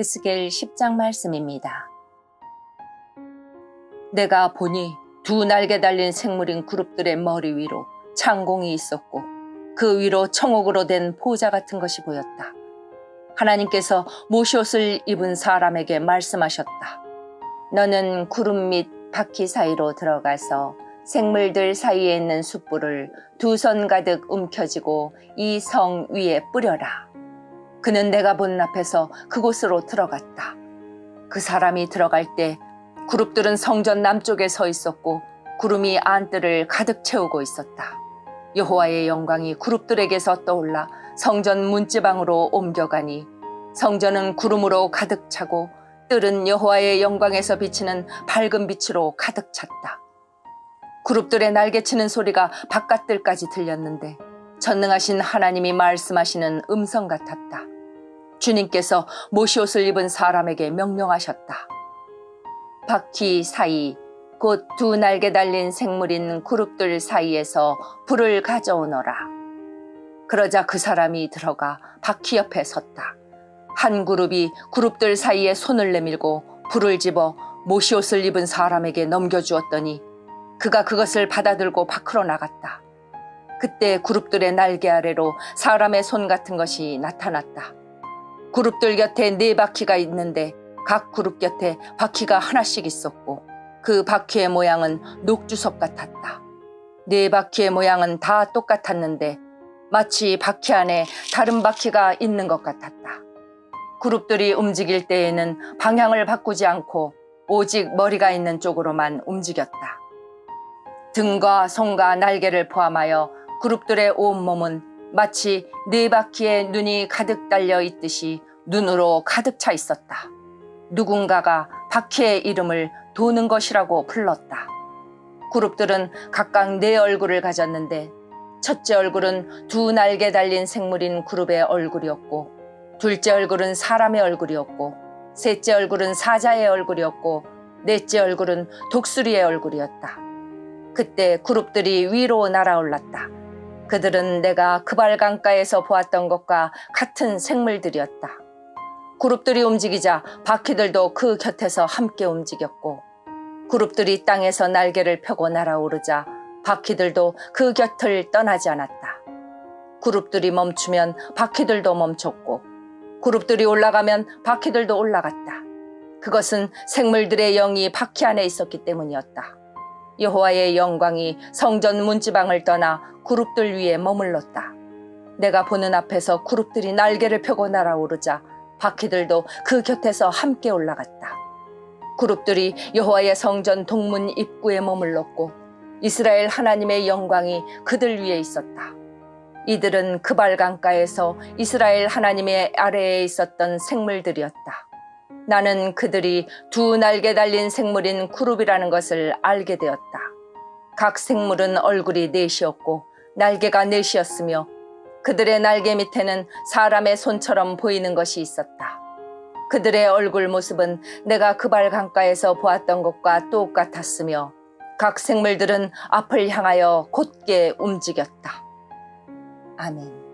에스겔 10장 말씀입니다. 내가 보니 두 날개 달린 생물인 그룹들의 머리 위로 창공이 있었고 그 위로 청옥으로 된 보좌 같은 것이 보였다. 하나님께서 모시옷을 입은 사람에게 말씀하셨다. 너는 구름 및 바퀴 사이로 들어가서 생물들 사이에 있는 숯불을 두 손 가득 움켜쥐고 이 성 위에 뿌려라. 그는 내가 본 앞에서 그곳으로 들어갔다. 그 사람이 들어갈 때 그룹들은 성전 남쪽에 서 있었고 구름이 안뜰을 가득 채우고 있었다. 여호와의 영광이 그룹들에게서 떠올라 성전 문지방으로 옮겨가니 성전은 구름으로 가득 차고 뜰은 여호와의 영광에서 비치는 밝은 빛으로 가득 찼다. 그룹들의 날개치는 소리가 바깥들까지 들렸는데 전능하신 하나님이 말씀하시는 음성 같았다. 주님께서 모시옷을 입은 사람에게 명령하셨다. 바퀴 사이 곧 두 날개 달린 생물인 그룹들 사이에서 불을 가져오너라. 그러자 그 사람이 들어가 바퀴 옆에 섰다. 한 그룹이 그룹들 사이에 손을 내밀고 불을 집어 모시옷을 입은 사람에게 넘겨주었더니 그가 그것을 받아들고 밖으로 나갔다. 그때 그룹들의 날개 아래로 사람의 손 같은 것이 나타났다. 그룹들 곁에 네 바퀴가 있는데 각 그룹 곁에 바퀴가 하나씩 있었고 그 바퀴의 모양은 녹주석 같았다. 네 바퀴의 모양은 다 똑같았는데 마치 바퀴 안에 다른 바퀴가 있는 것 같았다. 그룹들이 움직일 때에는 방향을 바꾸지 않고 오직 머리가 있는 쪽으로만 움직였다. 등과 손과 날개를 포함하여 그룹들의 온몸은 마치 네 바퀴에 눈이 가득 달려 있듯이 눈으로 가득 차 있었다. 누군가가 바퀴의 이름을 도는 것이라고 불렀다. 그룹들은 각각 네 얼굴을 가졌는데 첫째 얼굴은 두 날개 달린 생물인 그룹의 얼굴이었고 둘째 얼굴은 사람의 얼굴이었고 셋째 얼굴은 사자의 얼굴이었고 넷째 얼굴은 독수리의 얼굴이었다. 그때 그룹들이 위로 날아올랐다. 그들은 내가 그발 강가에서 보았던 것과 같은 생물들이었다. 그룹들이 움직이자 바퀴들도 그 곁에서 함께 움직였고 그룹들이 땅에서 날개를 펴고 날아오르자 바퀴들도 그 곁을 떠나지 않았다. 그룹들이 멈추면 바퀴들도 멈췄고 그룹들이 올라가면 바퀴들도 올라갔다. 그것은 생물들의 영이 바퀴 안에 있었기 때문이었다. 여호와의 영광이 성전 문지방을 떠나 그룹들 위에 머물렀다. 내가 보는 앞에서 그룹들이 날개를 펴고 날아오르자 바퀴들도 그 곁에서 함께 올라갔다. 그룹들이 여호와의 성전 동문 입구에 머물렀고 이스라엘 하나님의 영광이 그들 위에 있었다. 이들은 그발 강가에서 이스라엘 하나님의 아래에 있었던 생물들이었다. 나는 그들이 두 날개 달린 생물인 그룹이라는 것을 알게 되었다. 각 생물은 얼굴이 넷이었고 날개가 넷이었으며 그들의 날개 밑에는 사람의 손처럼 보이는 것이 있었다. 그들의 얼굴 모습은 내가 그발 강가에서 보았던 것과 똑같았으며 각 생물들은 앞을 향하여 곧게 움직였다. 아멘.